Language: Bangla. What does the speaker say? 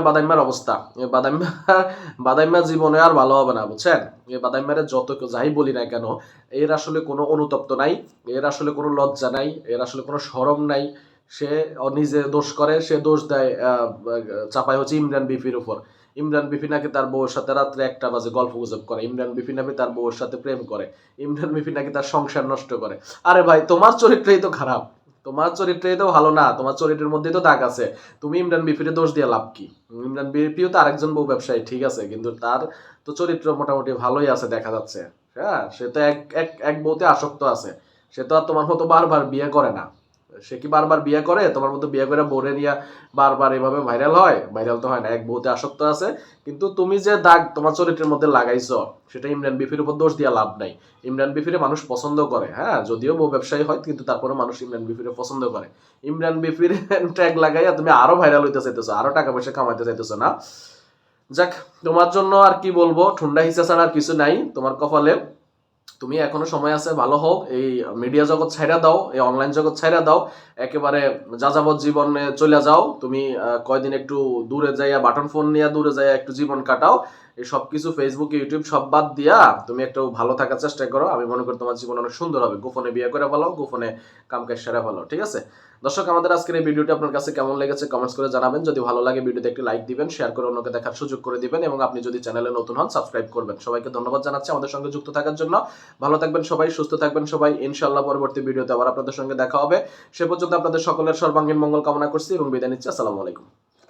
বাদাইম্মার অবস্থা। বাদাইম্মা বাদাইম্মা জীবনে আর ভালো হবে না, বুঝছেন? বাদাইম্মারে যত যাই বলি না কেন, এর আসলে কোনো অনুতপ্ত নাই, এর আসলে কোনো লজ্জা নাই, এর আসলে কোনো সরম নাই। সে নিজে দোষ করে, সে দোষ দেয় চাপায় হচ্ছে ইমরান বিপির উপর। ইমরান বিপি নাকি তার বউয়ের সাথে রাত্রে একটা বাজে গল্প গুজব করে। ইমরান বিপি নাকি তার বউয়ের সাথে প্রেম করে। ইমরান বিপি নাকি তার সংসার নষ্ট করে। আরে ভাই, তোমার চরিত্রই তো খারাপ। তোমার চরিত্রে তো ভালো না, তোমার চরিত্রের মধ্যেই তো দাগ আছে। তুমি ইমরান বিপিরে দোষ দিয়ে লাভ কি? ইমরান বিপিও তো আরেকজন বউ ব্যবসায়ী, ঠিক আছে, কিন্তু তার তো চরিত্র মোটামুটি ভালোই আছে দেখা যাচ্ছে। হ্যাঁ সে তো এক এক এক বউতে আসক্ত আছে। সে তো আর তোমার মতো বারবার বিয়ে করে না। সে কি বারবার বিয়ে করে? তোমার মতো বিয়ে করে বোরে নিয়ে বারবার এভাবে ভাইরাল হয়? ভাইরাল তো হয় না, এক বহুতে আসক্ত আছে। কিন্তু তুমি যে দাগ তোমার চরিত্রের মধ্যে লাগাইছো, সেটা ইমরান বিফির উপর দোষ দিয়া লাভ নাই। ইমরান বিফিরে মানুষ পছন্দ করে হ্যাঁ? যদিও বউ ব্যবসায়ী হয়, কিন্তু তারপরে মানুষ ইমরান বিফিরে পছন্দ করে। ইমরান বিফির ট্যাগ লাগাইয়া তুমি আরও ভাইরাল হইতে চাইতেছো, আরও টাকা পয়সা কামাইতে চাইতেছো না। যাক, তোমার জন্য আর কি বলব? ঠুন্ডা হিসা ছাড়া আর কিছু নাই। তোমার কপালে তুমি এখনও সময় আছে, ভালো হোক, এই মিডিয়া জগৎ ছাইরা দাও, এই অনলাইন জগৎ ছাইরা দাও, একেবারে যাযাবত জীবনে চলে যাও, তুমি কয়দিন একটু দূরে যাইয়া বাটন ফোন নিয়ে দূরে যাইয়া একটু জীবন কাটাও এই সব কিছু ফেসবুক ইউটিউব সব বাদ দিয়া তুমি একটু ভালো থাকার চেষ্টা করো। আমি মনে করি তোমার জীবন অনেক সুন্দর হবে। গোপনে বিয়ে করে ফেলো, গোপনে কাম কাজ সেরে ফেলো, ঠিক আছে? দর্শক, আমাদের আজকের এই ভিডিওটি আপনার কাছে কেমন লেগেছে কমেন্টস করে জানাবেন। যদি ভালো লাগে ভিডিওতে একটি লাইক দিবেন শেয়ার করে অন্যকে দেখার সুযোগ করে দিবেন এবং আপনি যদি চ্যানেলে নতুন হন সাবস্ক্রাইব করবেন। সবাইকে ধন্যবাদ জানাচ্ছি আমাদের সঙ্গে যুক্ত থাকার জন্য। ভালো থাকবেন সবাই, সুস্থ থাকবেন সবাই। ইনশাআল্লাহ পরবর্তী ভিডিওতে আবার আপনাদের সঙ্গে দেখা হবে। সে পর্যন্ত আপনাদের সকলের সর্বাঙ্গীন মঙ্গল কামনা করছি এবং বিদায় নিচ্ছি। আসসালামু আলাইকুম।